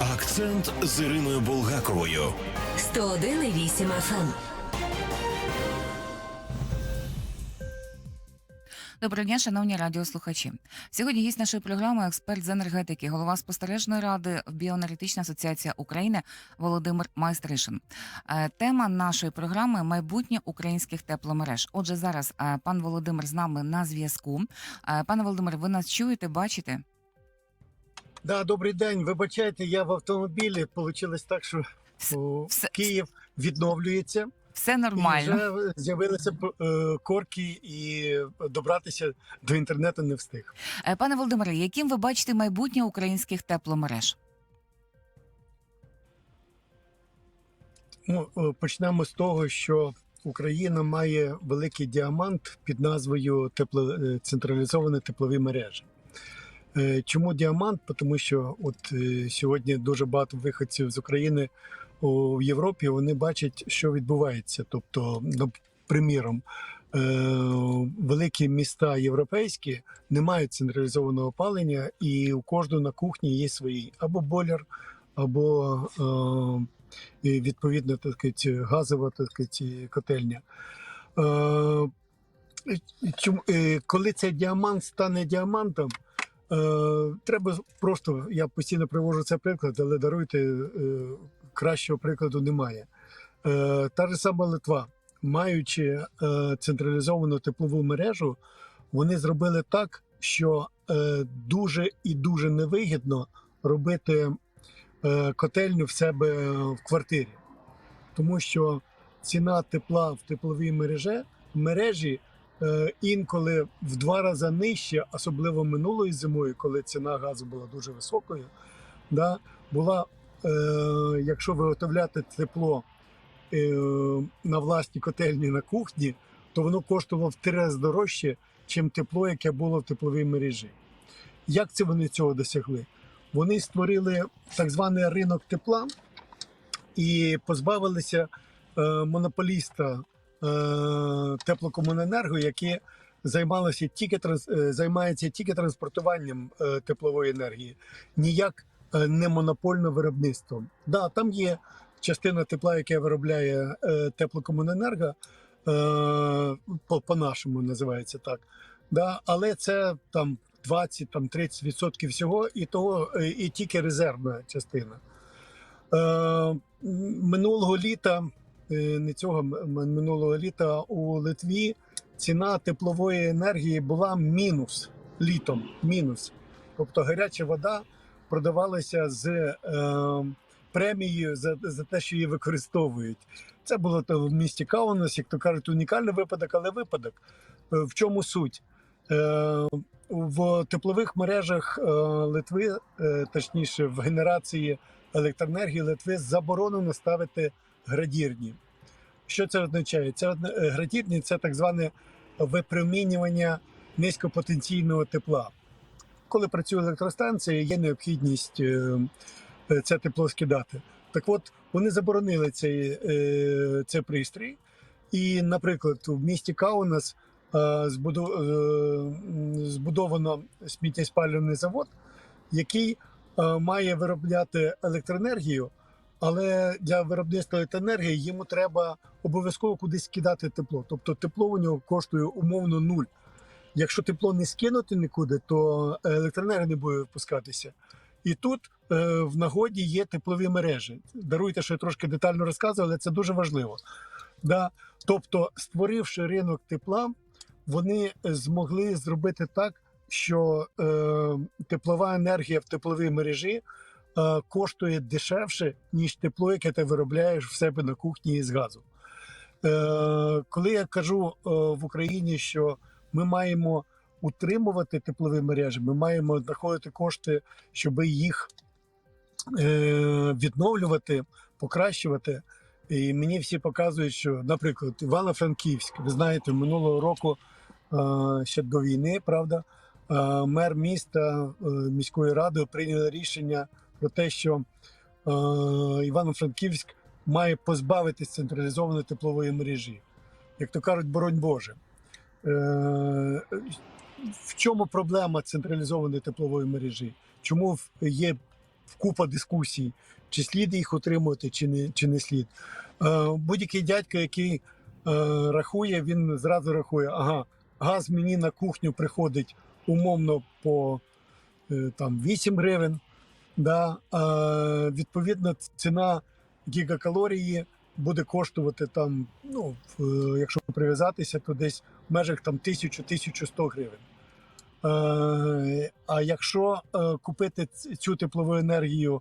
Акцент з Іриною Булгаковою. 101,8 FM. Доброго дня, шановні радіослухачі. Сьогодні гість нашої програми експерт з енергетики, голова спостережної ради Біоенергетична асоціація України Володимир Майстришин. Е, Тема нашої програми майбутнє українських тепломереж. Отже, зараз е, пан Володимир з нами на зв'язку. Е, Пане Володимир, ви нас чуєте, бачите? Да, добрий день. Вибачайте, я в автомобілі. Получилось так, що Все- о, все- Київ відновлюється. Все нормально. І вже з'явилися е, корки, і добратися до інтернету не встиг. Е, Пане Володимире, яким ви бачите майбутнє українських тепломереж? Ну, е, почнемо з того, що Україна має великий діамант під назвою тепло, е, централізовані теплові мережі. Е, Чому діамант? Тому що от е, сьогодні дуже багато виходців з України в Європі вони бачать, що відбувається. Тобто, ну, приміром, е, великі міста європейські не мають централізованого опалення, і у кожного на кухні є свій або бойлер, або відповідно так сказати, газова так сказати, котельня. Чому, коли цей діамант стане діамантом, треба просто, я постійно привожу цей приклад, але даруйте, е, кращого прикладу немає. Е, та ж сама Литва, маючи е, централізовану теплову мережу, вони зробили так, що е, дуже і дуже невигідно робити е, котельню в себе в квартирі, тому що ціна тепла в тепловій мережі, мережі е, інколи в два рази нижча, особливо минулої зимою, коли ціна газу була дуже високою. Да, була, е, якщо виготовляти тепло е, на власній котельні на кухні, то воно коштувало в три рази дорожче, чим тепло, яке було в тепловій мережі. Як це вони цього досягли? Вони створили так званий ринок тепла і позбавилися е, монополіста е, теплокомуненерго, які займалися тільки е, займається тільки транспортуванням е, теплової енергії, ніяк е, не монопольно виробництвом. Да, там є частина тепла, яке виробляє е, теплокомуненерго, е, по, по-нашому називається так. Да, але це там 20 там 30% всього, і того е, і тільки резервна частина. Е, минулого літа, е, не цього минулого літа у Литві ціна теплової енергії була мінус літом. Мінус. Тобто гаряча вода продавалася з е, премією за, за те, що її використовують. Це було то в місті Каунас, як то кажуть, унікальний випадок, але випадок. Е, В чому суть? Е, в теплових мережах е, Литви, е, точніше, в генерації електроенергії Литви заборонено ставити градірні. Що це означає? Це е, градірні це так зване випромінювання низькопотенційного тепла. Коли працює електростанція, є необхідність е, е, це тепло скидати. Так от вони заборонили цей, цей пристрій. І, наприклад, в місті Каунас збудовано сміттєспалювальний завод, який має виробляти електроенергію, але для виробництва електроенергії йому треба обов'язково кудись скидати тепло. Тобто тепло у нього коштує умовно нуль. Якщо тепло не скинути нікуди, то електроенергія не буде випускатися. І тут е, в нагоді є теплові мережі. Даруйте, що я трошки детально розказую, але це дуже важливо. Да? Тобто, створивши ринок тепла, вони змогли зробити так, що е, теплова енергія в тепловій мережі е, коштує дешевше, ніж тепло, яке ти виробляєш в себе на кухні з газу. Е, коли я кажу е, в Україні, що ми маємо утримувати теплові мережі, ми маємо знаходити кошти, щоб їх е, відновлювати, покращувати. І мені всі показують, що, наприклад, Івано-Франківськ, ви знаєте, минулого року е, ще до війни, правда, е, мер міста е, міської ради прийняли рішення про те, що е, Івано-Франківськ має позбавитись централізованої теплової мережі. Як то кажуть, боронь Боже. Е, в чому проблема централізованої теплової мережі? Чому є купа дискусій, чи слід їх утримувати, чи не, чи не слід. Е, будь-який дядько, який е, рахує, він зразу рахує, ага, газ мені на кухню приходить умовно по е, там 8 гривень. Да? А, відповідно, ціна гігакалорії буде коштувати там, ну, в- якщо прив'язатися, то десь в межах там 1000-1100 гривень. Е, а якщо е, купити цю теплову енергію,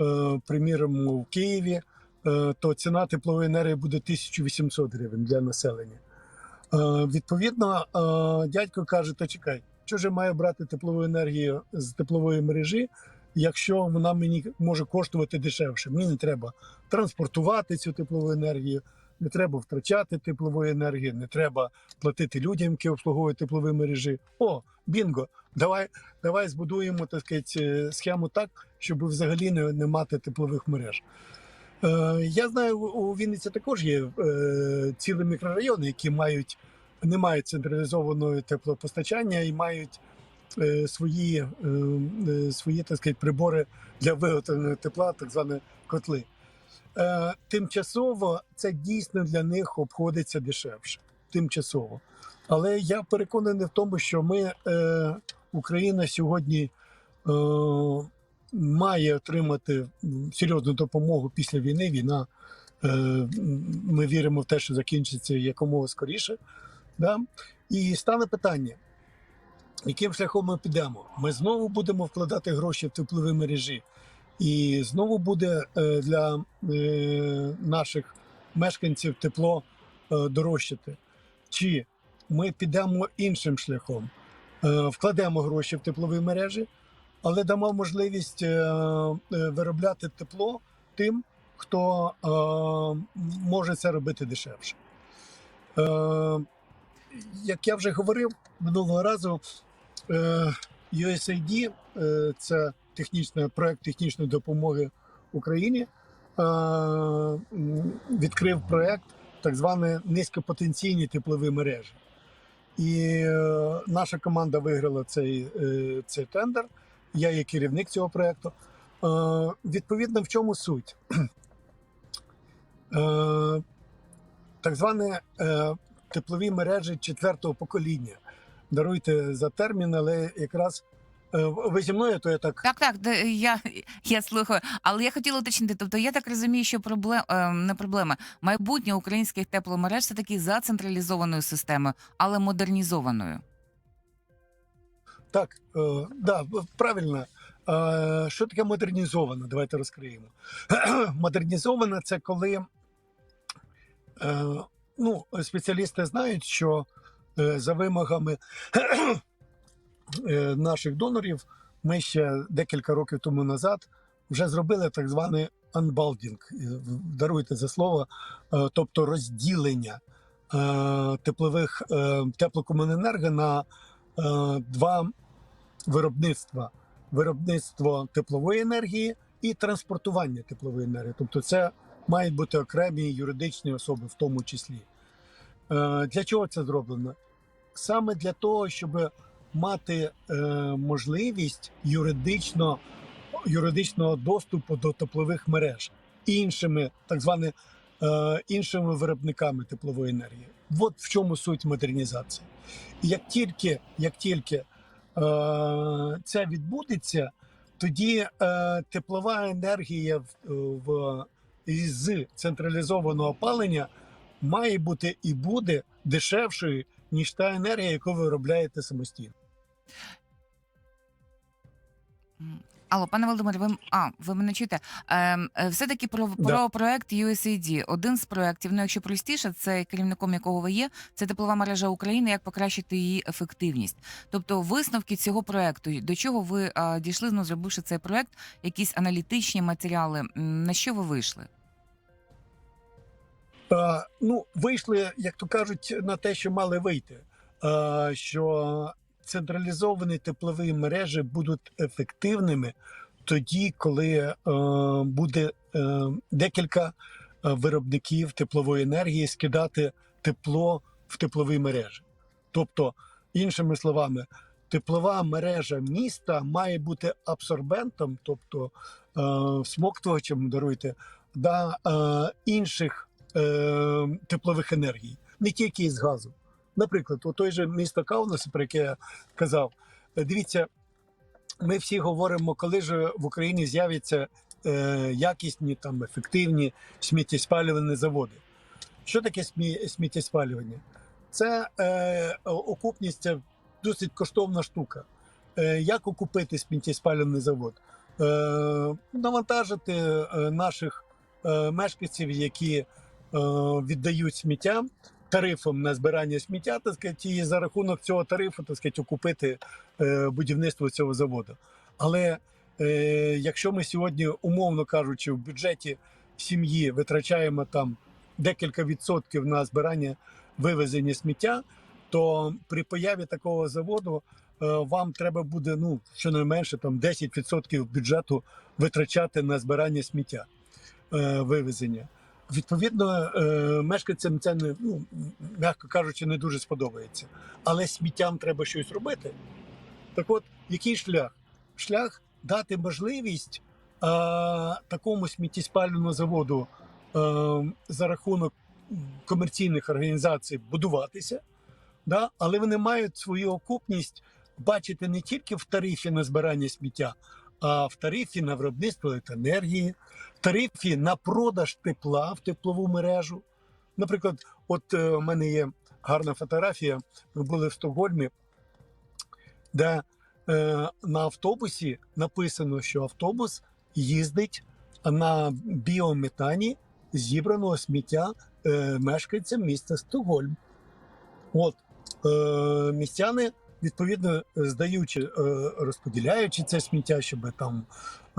е, приміром, в Києві, е, то ціна теплової енергії буде 1800 гривень для населення. Е, відповідно, е, дядько каже: то чекай, що ж я маю брати теплову енергію з теплової мережі, якщо вона мені може коштувати дешевше. Мені не треба транспортувати цю теплову енергію, не треба втрачати теплової енергії, не треба платити людям, які обслуговують теплові мережі. О, бінго! Давай, давай збудуємо так сказати, схему так, щоб взагалі не, не мати теплових мереж. Е, я знаю, у Вінниці також є е, цілі мікрорайони, які мають не мають централізованого теплопостачання і мають е, свої, е, е, свої так сказати, прибори для виготовлення тепла, так звані котли. Е, тимчасово це дійсно для них обходиться дешевше. Тимчасово. Але я переконаний в тому, що ми, е, Україна сьогодні е, має отримати серйозну допомогу після війни. Війна, е, ми віримо в те, що закінчиться якомога скоріше. Да? І стане питання, яким шляхом ми підемо? Ми знову будемо вкладати гроші в теплові мережі, і знову буде е, для е, наших мешканців тепло е, дорожчати. Чи ми підемо іншим шляхом, вкладемо гроші в теплові мережі, але дамо можливість виробляти тепло тим, хто може це робити дешевше. Як я вже говорив минулого разу, USAID е, це технічний проект технічної допомоги Україні. е, Відкрив проект так звані низькопотенційні теплові мережі. І е, наша команда виграла цей, е, цей тендер. Я є керівник цього проекту. Е, відповідно, в чому суть? Е, так звані е, теплові мережі четвертого покоління. Даруйте за термін, але якраз е, ви зі мною, то я так. Так, так, я, я слухаю. Але я хотіла уточнити. Тобто, я так розумію, що проблем не проблема. Майбутнє українських тепломереж це таки за централізованою системою, але модернізованою. Так, е, да, правильно. Е, що таке модернізовано? Давайте розкриємо. Модернізовано це коли е, ну, спеціалісти знають, що е, за вимогами е, наших донорів ми ще декілька років тому назад вже зробили так званий анбалдінг. Е, Даруйте за слово, е, тобто розділення е, теплових е, теплокомуненерго на е, два виробництва: виробництво теплової енергії і транспортування теплової енергії. Тобто, це мають бути окремі юридичні особи, в тому числі. Е, Для чого це зроблено? Саме для того, щоб мати е, можливість юридично, юридичного доступу до теплових мереж іншими, так званими е, іншими виробниками теплової енергії. От в чому суть модернізації. Як тільки, як тільки е, це відбудеться, тоді е, теплова енергія в, в із централізованого опалення має бути і буде дешевшою, ніж та енергія, яку ви виробляєте самостійно. Алло, пане Володимире, ви а ви мене чуєте? Ем, е, все таки про, Да. про проект USAID. Один з проєктів, ну якщо простіше, це керівником якого ви є, це теплова мережа України, як покращити її ефективність. Тобто, висновки цього проекту, до чого ви а, дійшли, ну зробивши цей проект, якісь аналітичні матеріали. На що ви вийшли? Е, ну, вийшли, як то кажуть, на те, що мали вийти. Е, що централізовані теплові мережі будуть ефективними тоді, коли е, буде декілька виробників теплової енергії скидати тепло в теплові мережі. Тобто, іншими словами, теплова мережа міста має бути абсорбентом, тобто смоктувачем, даруйте, да, інших е, теплових енергій, не тільки із газу. Наприклад, у той же місто Каунас, про яке я казав, е, дивіться, ми всі говоримо, коли ж в Україні з'являться е, якісні там ефективні сміттєспалювальні заводи. Що таке смі- сміттєспалювання? Це е, окупність досить коштовна штука. Е, як окупити сміттєспалювальний завод? Е, навантажити е, наших е, мешканців, які віддають сміття тарифом на збирання сміття, так сказати, і за рахунок цього тарифу так сказати, окупити е, будівництво цього заводу. Але е, якщо ми сьогодні, умовно кажучи, в бюджеті сім'ї витрачаємо там декілька відсотків на збирання вивезення сміття, то при появі такого заводу е, вам треба буде ну щонайменше там 10% бюджету витрачати на збирання сміття е, вивезення. Відповідно, е, мешканцям це не ну м'яко кажучи, не дуже сподобається. Але сміттям треба щось робити. Так от, який шлях? Шлях дати можливість е, такому сміттєспальному заводу е, за рахунок комерційних організацій будуватися, да? але вони мають свою окупність бачити не тільки в тарифі на збирання сміття, а в тарифі на виробництво електроенергії, в тарифі на продаж тепла в теплову мережу. Наприклад, от е, у мене є гарна фотографія. Ми були в Стокгольмі, де е, на автобусі написано, що автобус їздить на біометані зібраного сміття е, мешканцям міста Стокгольм. От е, містяни, відповідно, здаючи, е, розподіляючи це сміття, щоб там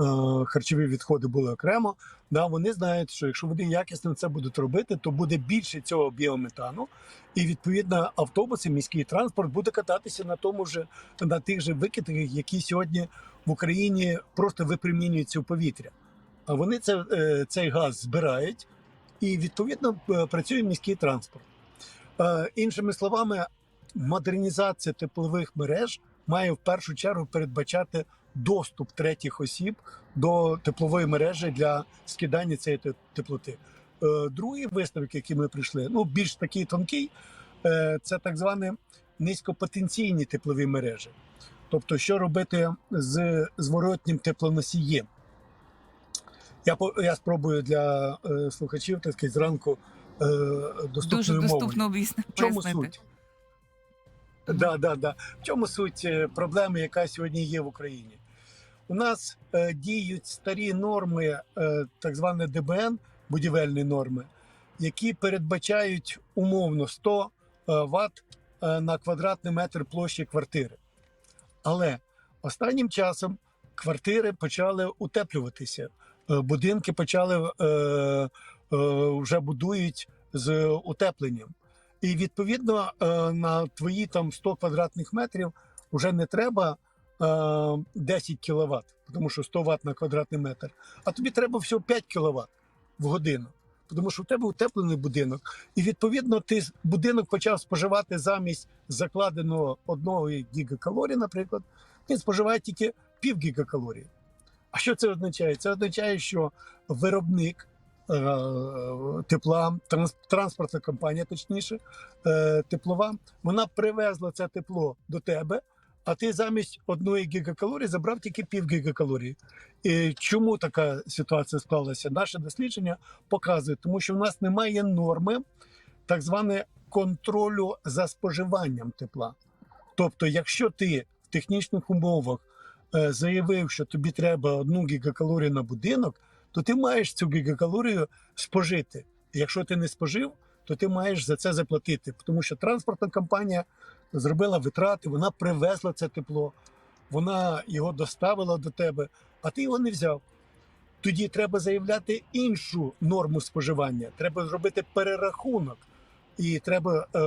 е, харчові відходи були окремо, да, вони знають, що якщо вони якісно це будуть робити, то буде більше цього біометану, і відповідно автобуси, міський транспорт буде кататися на тому ж на тих же викидах, які сьогодні в Україні просто випромінюються в повітря. А вони це, е, цей газ збирають і відповідно е, працює міський транспорт. Е, Іншими словами, модернізація теплових мереж має в першу чергу передбачати доступ третіх осіб до теплової мережі для скидання цієї теплоти. Е, Другий висновок, який ми прийшли, ну більш такий тонкий, е, це так звані низькопотенційні теплові мережі. Тобто, що робити з зворотнім теплоносієм. Я, я спробую для е, слухачів так сказати, зранку е, доступною Дуже доступно В чому суть? Да, да, да. В чому суть е, проблеми, яка сьогодні є в Україні? У нас е, діють старі норми, е, так зване ДБН, будівельні норми, які передбачають умовно 100 е, Вт е, на квадратний метр площі квартири. Але останнім часом квартири почали утеплюватися, будинки почали е, е, вже будують з утепленням. І відповідно е, на твої там 100 квадратних метрів вже не треба е, 10 кВт, тому що 100 Вт на квадратний метр, а тобі треба всього 5 кВт в годину. Тому що в тебе утеплений будинок, і відповідно ти будинок почав споживати замість закладеного одного гігакалорії, наприклад, він споживає тільки пів гігакалорії. А що це означає? Це означає, що виробник е, тепла, транс- транспортна компанія, точніше, е, теплова, вона привезла це тепло до тебе, а ти замість одної гігакалорії забрав тільки пів гігакалорії. І чому така ситуація склалася? Наше дослідження показує, тому що в нас немає норми так зване контролю за споживанням тепла. Тобто, якщо ти в технічних умовах е, заявив, що тобі треба одну гігакалорію на будинок, то ти маєш цю гігакалорію спожити. Якщо ти не спожив, то ти маєш за це заплатити, тому що транспортна компанія зробила витрати, вона привезла це тепло, вона його доставила до тебе, а ти його не взяв. Тоді треба заявляти іншу норму споживання. Треба зробити перерахунок. І треба, е,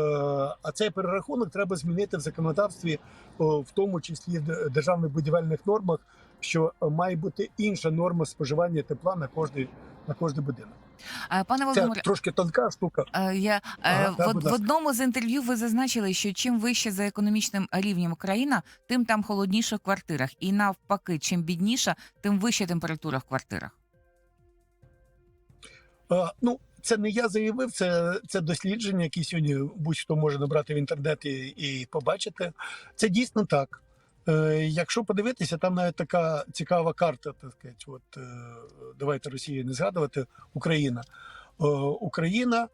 а цей перерахунок треба змінити в законодавстві, в тому числі в державних будівельних нормах, що е, має бути інша норма споживання тепла на кожний на кожний будинок. Е, Пане Володимире, трошки тонка штука. Е, Я Ага, да, в, в одному з інтерв'ю ви зазначили, що чим вище за економічним рівнем країна, тим там холодніше в квартирах, і навпаки, чим бідніша, тим вища температура в квартирах. Е, Ну, це не я заявив, це, це дослідження, які сьогодні будь-хто може набрати в інтернеті і побачити. Це дійсно так. Е, Якщо подивитися, там навіть така цікава карта, так от, е, давайте Росію не згадувати, Україна. Е, Україна,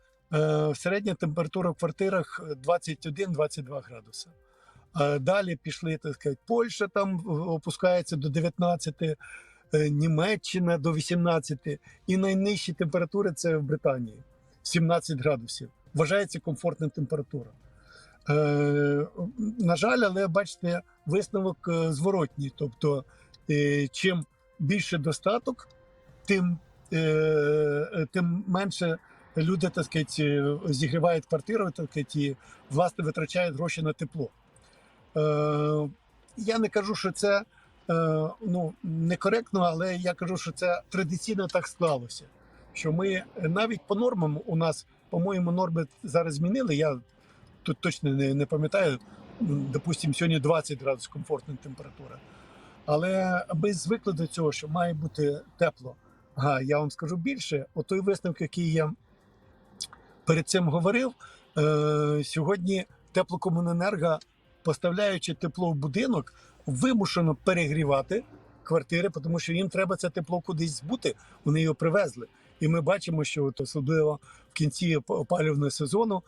середня температура в квартирах 21-22 градуси. Далі пішли, так сказати, Польща там опускається до 19, е, Німеччина до 18, і найнижчі температури це в Британії 17 градусів. Вважається комфортна температура. Е, на жаль, але бачите, висновок е, зворотній. Тобто, е, чим більше достаток, тим, тим менше люди так сказати, зігрівають квартиру, так сказати, і власне витрачають гроші на тепло. Я не кажу, що це ну, некоректно, але я кажу, що це традиційно так склалося. Що ми навіть по нормам у нас, по-моєму, норми зараз змінили. Я тут точно не, не пам'ятаю. Допустимо, сьогодні 20 градусів комфортна температура. Але ми звикли до цього, що має бути тепло. Ага, я вам скажу більше. От той висновок, який я перед цим говорив, е, сьогодні теплокомуненерго, поставляючи тепло в будинок, вимушено перегрівати квартири, тому що їм треба це тепло кудись збути. Вони його привезли. І ми бачимо, що от особливо в кінці опалювального сезону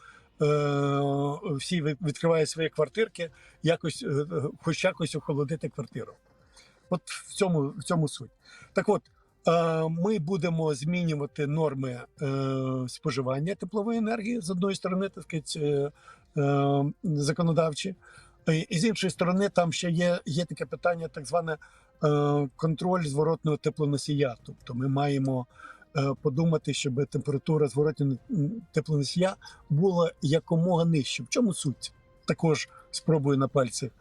всі ви- відкривають свої квартирки, якось, е, хоч якось охолодити квартиру. От в цьому, в цьому суть. Так от, е, ми будемо змінювати норми е, споживання теплової енергії з одної сторони, так сказати, е, е, законодавчі. І з іншої сторони, там ще є, є таке питання, так зване е, контроль зворотного теплоносія. Тобто ми маємо е, подумати, щоб температура зворотного м, теплоносія була якомога нижче. В чому суть? Також спробую на пальці.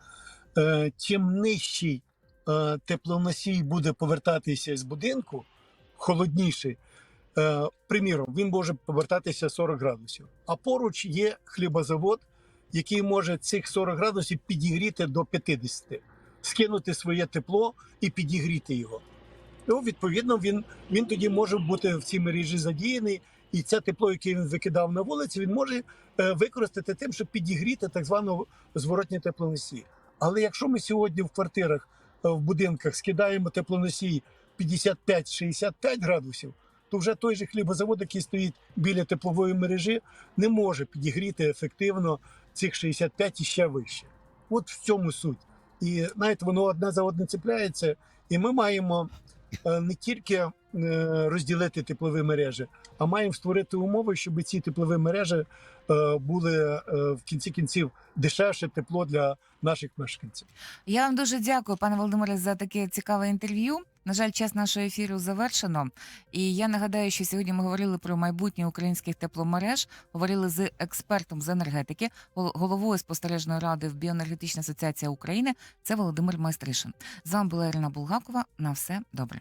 Е, чим нижчий е, теплоносій буде повертатися з будинку, холодніший, е, приміром, він може повертатися 40 градусів. А поруч є хлібозавод, який може цих 40 градусів підігріти до 50, скинути своє тепло і підігріти його. Ну, відповідно, він, він тоді може бути в цій мережі задіяний, і це тепло, яке він викидав на вулиці, він може е, використати тим, щоб підігріти так звану зворотні теплоносії. Але якщо ми сьогодні в квартирах, е, в будинках скидаємо теплоносій 55-65 градусів, то вже той же хлібозавод, який стоїть біля теплової мережі, не може підігріти ефективно цих 65 і ще вище. От в цьому суть. І знаєте, воно одне за одне цепляється, і ми маємо не тільки е, розділити теплові мережі, а маємо створити умови, щоб ці теплові мережі е, були е, в кінці кінців дешевше тепло для наших мешканців. Я вам дуже дякую, пане Володимире, за таке цікаве інтерв'ю. На жаль, час нашого ефіру завершено. І я нагадаю, що сьогодні ми говорили про майбутнє українських тепломереж, говорили з експертом з енергетики, головою спостережної ради в Біоенергетична асоціація України. Це Володимир Майстришин. З вами була Ірина Булгакова. На все добре.